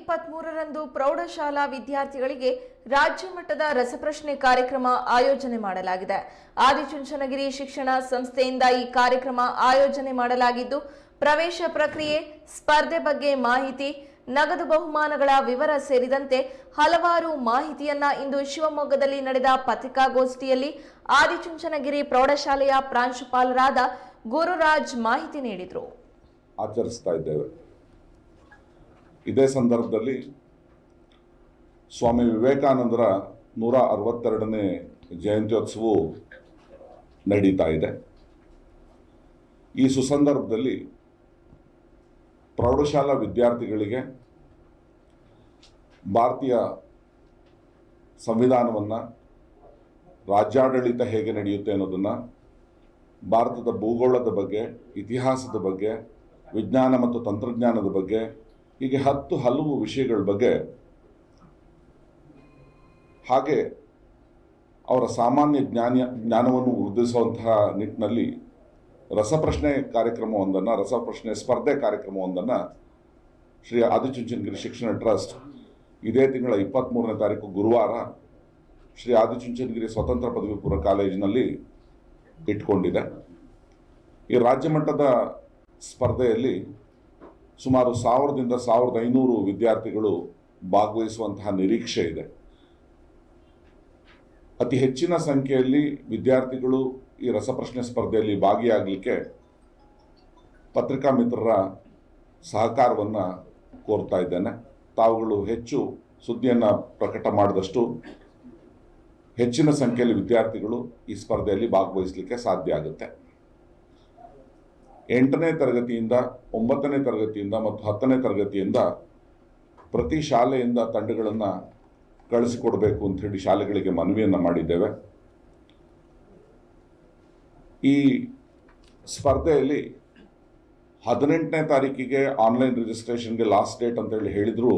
ಇಪ್ಪತ್ತ್ ಮೂರರಂದು ಪ್ರೌಢಶಾಲಾ ವಿದ್ಯಾರ್ಥಿಗಳಿಗೆ ರಾಜ್ಯ ಮಟ್ಟದ ರಸಪ್ರಶ್ನೆ ಕಾರ್ಯಕ್ರಮ ಆಯೋಜನೆ ಮಾಡಲಾಗಿದೆ. ಆದಿಚುಂಚನಗಿರಿ ಶಿಕ್ಷಣ ಸಂಸ್ಥೆಯಿಂದ ಈ ಕಾರ್ಯಕ್ರಮ ಆಯೋಜನೆ ಮಾಡಲಾಗಿದ್ದು, ಪ್ರವೇಶ ಪ್ರಕ್ರಿಯೆ, ಸ್ಪರ್ಧೆ ಬಗ್ಗೆ ಮಾಹಿತಿ, ನಗದು ಬಹುಮಾನಗಳ ವಿವರ ಸೇರಿದಂತೆ ಹಲವಾರು ಮಾಹಿತಿಯನ್ನ ಇಂದು ಶಿವಮೊಗ್ಗದಲ್ಲಿ ನಡೆದ ಪತ್ರಿಕಾಗೋಷ್ಠಿಯಲ್ಲಿ ಆದಿಚುಂಚನಗಿರಿ ಪ್ರೌಢಶಾಲೆಯ ಪ್ರಾಂಶುಪಾಲರಾದ ಗುರುರಾಜ್ ಮಾಹಿತಿ ನೀಡಿದರು. ಆಚರಿಸ್ತಾ ಇದ್ದೇವೆ. ಇದೇ ಸಂದರ್ಭದಲ್ಲಿ ಸ್ವಾಮಿ ವಿವೇಕಾನಂದರ ನೂರ ಅರವತ್ತೆರಡನೇ ಜಯಂತ್ಯೋತ್ಸವವು ನಡೀತಾ ಇದೆ. ಈ ಸುಸಂದರ್ಭದಲ್ಲಿ ಪ್ರೌಢಶಾಲಾ ವಿದ್ಯಾರ್ಥಿಗಳಿಗೆ ಭಾರತೀಯ ಸಂವಿಧಾನವನ್ನು ರಾಜ್ಯಾಡಳಿತ ಹೇಗೆ ನಡೆಯುತ್ತೆ ಅನ್ನೋದನ್ನು, ಭಾರತದ ಭೂಗೋಳದ ಬಗ್ಗೆ, ಇತಿಹಾಸದ ಬಗ್ಗೆ, ವಿಜ್ಞಾನ ಮತ್ತು ತಂತ್ರಜ್ಞಾನದ ಬಗ್ಗೆ ಹೀಗೆ ಹತ್ತು ಹಲವು ವಿಷಯಗಳ ಬಗ್ಗೆ ಹಾಗೆ ಅವರ ಸಾಮಾನ್ಯ ಜ್ಞಾನ, ಜ್ಞಾನವನ್ನು ವೃದ್ಧಿಸುವಂತಹ ನಿಟ್ಟಿನಲ್ಲಿ ರಸಪ್ರಶ್ನೆ ಕಾರ್ಯಕ್ರಮವೊಂದನ್ನು, ರಸಪ್ರಶ್ನೆ ಸ್ಪರ್ಧೆ ಕಾರ್ಯಕ್ರಮವೊಂದನ್ನು ಶ್ರೀ ಆದಿಚುಂಚನಗಿರಿ ಶಿಕ್ಷಣ ಟ್ರಸ್ಟ್ ಇದೇ ತಿಂಗಳ ಇಪ್ಪತ್ತ್ಮೂರನೇ ತಾರೀಕು ಗುರುವಾರ ಶ್ರೀ ಆದಿಚುಂಚನಗಿರಿ ಸ್ವತಂತ್ರ ಪದವಿ ಪೂರ್ವ ಕಾಲೇಜಿನಲ್ಲಿ ಇಟ್ಕೊಂಡಿದೆ. ಈ ರಾಜ್ಯ ಮಟ್ಟದ ಸ್ಪರ್ಧೆಯಲ್ಲಿ ಸುಮಾರು ಸಾವಿರದಿಂದ ಸಾವಿರದ ಐನೂರು ವಿದ್ಯಾರ್ಥಿಗಳು ಭಾಗವಹಿಸುವಂತಹ ನಿರೀಕ್ಷೆ ಇದೆ. ಅತಿ ಹೆಚ್ಚಿನ ಸಂಖ್ಯೆಯಲ್ಲಿ ವಿದ್ಯಾರ್ಥಿಗಳು ಈ ರಸಪ್ರಶ್ನೆ ಸ್ಪರ್ಧೆಯಲ್ಲಿ ಭಾಗಿಯಾಗಲಿಕ್ಕೆ ಪತ್ರಿಕಾ ಮಿತ್ರರ ಸಹಕಾರವನ್ನು ಕೋರ್ತಾ ಇದ್ದೇನೆ. ತಾವುಗಳು ಹೆಚ್ಚು ಸುದ್ದಿಯನ್ನು ಪ್ರಕಟ ಮಾಡಿದಷ್ಟು ಹೆಚ್ಚಿನ ಸಂಖ್ಯೆಯಲ್ಲಿ ವಿದ್ಯಾರ್ಥಿಗಳು ಈ ಸ್ಪರ್ಧೆಯಲ್ಲಿ ಭಾಗವಹಿಸಲಿಕ್ಕೆ ಸಾಧ್ಯ ಆಗುತ್ತೆ. ಎಂಟನೇ ತರಗತಿಯಿಂದ ಒಂಬತ್ತನೇ ತರಗತಿಯಿಂದ ಮತ್ತು ಹತ್ತನೇ ತರಗತಿಯಿಂದ ಪ್ರತಿ ಶಾಲೆಯಿಂದ ತಂಡಗಳನ್ನು ಕಳಿಸಿಕೊಡಬೇಕು ಹೇಳಿ ಶಾಲೆಗಳಿಗೆ ಮನವಿಯನ್ನು ಮಾಡಿದ್ದೇವೆ. ಈ ಸ್ಪರ್ಧೆಯಲ್ಲಿ ಹದಿನೆಂಟನೇ ತಾರೀಕಿಗೆ ಆನ್ಲೈನ್ ರಿಜಿಸ್ಟ್ರೇಷನ್ಗೆ ಲಾಸ್ಟ್ ಡೇಟ್ ಅಂತ ಹೇಳಿದರೂ. ಹೇಳಿದ್ರು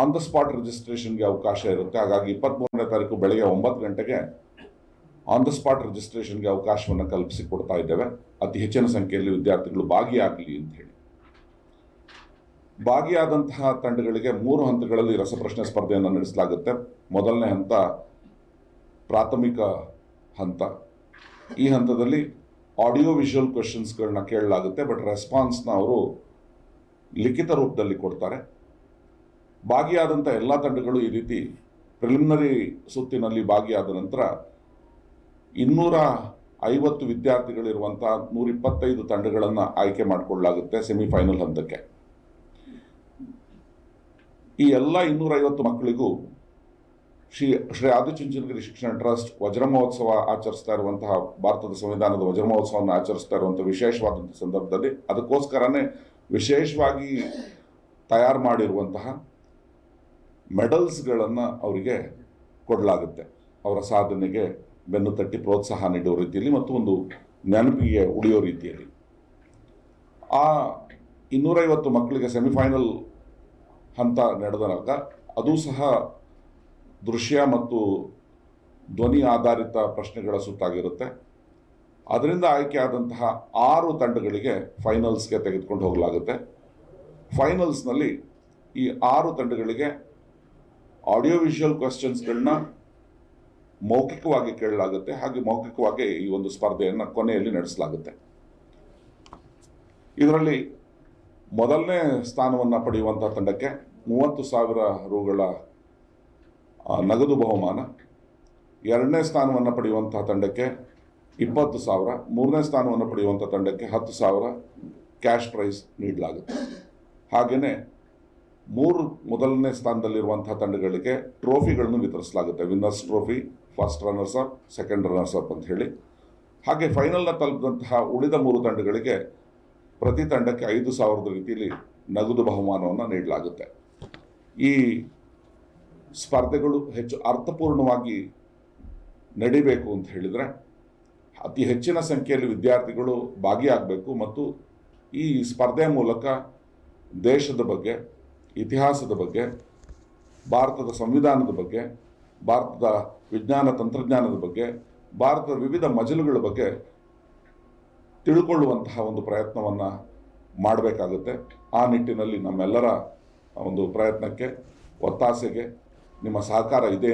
ಆನ್ ದ ಸ್ಪಾಟ್ ರಿಜಿಸ್ಟ್ರೇಷನ್ಗೆ ಅವಕಾಶ ಇರುತ್ತೆ. ಹಾಗಾಗಿ ಇಪ್ಪತ್ತ್ಮೂರನೇ ತಾರೀಕು ಬೆಳಗ್ಗೆ ಒಂಬತ್ತು ಗಂಟೆಗೆ ಆನ್ ದ ಸ್ಪಾಟ್ ರಿಜಿಸ್ಟ್ರೇಷನ್ಗೆ ಅವಕಾಶವನ್ನು ಕಲ್ಪಿಸಿ ಕೊಡ್ತಾ ಇದ್ದೇವೆ. ಅತಿ ಹೆಚ್ಚಿನ ಸಂಖ್ಯೆಯಲ್ಲಿ ವಿದ್ಯಾರ್ಥಿಗಳು ಭಾಗಿಯಾಗಲಿ ಅಂತ ಹೇಳಿ. ಭಾಗಿಯಾದಂತಹ ತಂಡಗಳಿಗೆ ಮೂರು ಹಂತಗಳಲ್ಲಿ ರಸಪ್ರಶ್ನೆ ಸ್ಪರ್ಧೆಯನ್ನು ನಡೆಸಲಾಗುತ್ತೆ. ಮೊದಲನೇ ಹಂತ ಪ್ರಾಥಮಿಕ ಹಂತ. ಈ ಹಂತದಲ್ಲಿ ಆಡಿಯೋ ವಿಷುವಲ್ ಕ್ವೆಶನ್ಸ್ಗಳನ್ನ ಕೇಳಲಾಗುತ್ತೆ ಬಟ್ ರೆಸ್ಪಾನ್ಸ್ನ ಅವರು ಲಿಖಿತ ರೂಪದಲ್ಲಿ ಕೊಡ್ತಾರೆ. ಭಾಗಿಯಾದಂಥ ಎಲ್ಲ ತಂಡಗಳು ಈ ರೀತಿ ಪ್ರಿಲಿಮಿನರಿ ಸುತ್ತಿನಲ್ಲಿ ಭಾಗಿಯಾದ ನಂತರ ಇನ್ನೂರ ಐವತ್ತು ವಿದ್ಯಾರ್ಥಿಗಳಿರುವಂಥ ನೂರಿಪ್ಪತ್ತೈದು ತಂಡಗಳನ್ನು ಆಯ್ಕೆ ಮಾಡಿಕೊಳ್ಳಲಾಗುತ್ತೆ ಸೆಮಿಫೈನಲ್ ಹಂತಕ್ಕೆ. ಈ ಎಲ್ಲ ಇನ್ನೂರೈವತ್ತು ಮಕ್ಕಳಿಗೂ ಶ್ರೀ ಶ್ರೀ ಆದಿಚುಂಚನಗಿರಿ ಶಿಕ್ಷಣ ಟ್ರಸ್ಟ್ ವಜ್ರ ಮಹೋತ್ಸವ ಆಚರಿಸ್ತಾ ಇರುವಂತಹ ಭಾರತದ ಸಂವಿಧಾನದ ವಜ್ರ ಮಹೋತ್ಸವವನ್ನು ಆಚರಿಸ್ತಾ ಇರುವಂಥ ವಿಶೇಷವಾದಂಥ ಸಂದರ್ಭದಲ್ಲಿ ಅದಕ್ಕೋಸ್ಕರನೇ ವಿಶೇಷವಾಗಿ ತಯಾರು ಮಾಡಿರುವಂತಹ ಮೆಡಲ್ಸ್ಗಳನ್ನು ಅವರಿಗೆ ಕೊಡಲಾಗುತ್ತೆ. ಅವರ ಸಾಧನೆಗೆ ಬೆನ್ನು ತಟ್ಟಿ ಪ್ರೋತ್ಸಾಹ ನೀಡುವ ರೀತಿಯಲ್ಲಿ ಮತ್ತು ಒಂದು ನೆನಪಿಗೆ ಉಳಿಯೋ ರೀತಿಯಲ್ಲಿ. ಆ ಇನ್ನೂರೈವತ್ತು ಮಕ್ಕಳಿಗೆ ಸೆಮಿಫೈನಲ್ ಹಂತ ನಡೆದಾಗ ಅದು ಸಹ ದೃಶ್ಯ ಮತ್ತು ಧ್ವನಿ ಆಧಾರಿತ ಪ್ರಶ್ನೆಗಳ ಸುತ್ತಾಗಿರುತ್ತೆ. ಅದರಿಂದ ಆಯ್ಕೆಯಾದಂತಹ ಆರು ತಂಡಗಳಿಗೆ ಫೈನಲ್ಸ್ಗೆ ತೆಗೆದುಕೊಂಡು ಹೋಗಲಾಗುತ್ತೆ. ಫೈನಲ್ಸ್ನಲ್ಲಿ ಈ ಆರು ತಂಡಗಳಿಗೆ ಆಡಿಯೋ ವಿಷುವಲ್ ಕ್ವೆಶ್ಚನ್ಸ್ಗಳನ್ನ ಮೌಖಿಕವಾಗಿ ಕೇಳಲಾಗುತ್ತೆ. ಹಾಗೆ ಮೌಖಿಕವಾಗಿ ಈ ಒಂದು ಸ್ಪರ್ಧೆಯನ್ನು ಕೊನೆಯಲ್ಲಿ ನಡೆಸಲಾಗುತ್ತೆ. ಇದರಲ್ಲಿ ಮೊದಲನೇ ಸ್ಥಾನವನ್ನು ಪಡೆಯುವಂಥ ತಂಡಕ್ಕೆ ಮೂವತ್ತು ಸಾವಿರ ರುಗಳ ನಗದು ಬಹುಮಾನ, ಎರಡನೇ ಸ್ಥಾನವನ್ನು ಪಡೆಯುವಂಥ ತಂಡಕ್ಕೆ ಇಪ್ಪತ್ತು ಸಾವಿರ, ಮೂರನೇ ಸ್ಥಾನವನ್ನು ಪಡೆಯುವಂಥ ತಂಡಕ್ಕೆ ಹತ್ತು ಸಾವಿರ ಕ್ಯಾಶ್ ಪ್ರೈಸ್ ನೀಡಲಾಗುತ್ತೆ. ಹಾಗೆಯೇ ಮೂರು ಮೊದಲನೇ ಸ್ಥಾನದಲ್ಲಿರುವಂಥ ತಂಡಗಳಿಗೆ ಟ್ರೋಫಿಗಳನ್ನು ವಿತರಿಸಲಾಗುತ್ತೆ. Winners trophy first runners up second runners up ಅಂತ ಹೇಳಿ. ಹಾಗೆ ಫೈನಲ್ನ ತಲುಪಿದಂತಹ ಉಳಿದ ಮೂರು ತಂಡಗಳಿಗೆ ಪ್ರತಿ ತಂಡಕ್ಕೆ ಐದು ಸಾವಿರದ ರೀತಿಯಲ್ಲಿ ನಗದು ಬಹುಮಾನವನ್ನು ನೀಡಲಾಗುತ್ತೆ. ಈ ಸ್ಪರ್ಧೆಗಳು ಹೆಚ್ಚು ಅರ್ಥಪೂರ್ಣವಾಗಿ ನಡಿಬೇಕು ಅಂತ ಹೇಳಿದರೆ ಅತಿ ಹೆಚ್ಚಿನ ಸಂಖ್ಯೆಯಲ್ಲಿ ವಿದ್ಯಾರ್ಥಿಗಳು ಭಾಗಿಯಾಗಬೇಕು ಮತ್ತು ಈ ಸ್ಪರ್ಧೆ ಮೂಲಕ ದೇಶದ ಬಗ್ಗೆ, ಇತಿಹಾಸದ ಬಗ್ಗೆ, ಭಾರತದ ಸಂವಿಧಾನದ ಬಗ್ಗೆ ಭಾರತದ ವಿಜ್ಞಾನ ತಂತ್ರಜ್ಞಾನದ ಬಗ್ಗೆ, ಭಾರತದ ವಿವಿಧ ಮಜಲುಗಳ ಬಗ್ಗೆ ತಿಳ್ಕೊಳ್ಳುವಂತಹ ಒಂದು ಪ್ರಯತ್ನವನ್ನು ಮಾಡಬೇಕಾಗುತ್ತೆ. ಆ ನಿಟ್ಟಿನಲ್ಲಿ ನಮ್ಮೆಲ್ಲರ ಒಂದು ಪ್ರಯತ್ನಕ್ಕೆ, ಒತ್ತಾಸೆಗೆ ನಿಮ್ಮ ಸಹಕಾರ ಇದೆ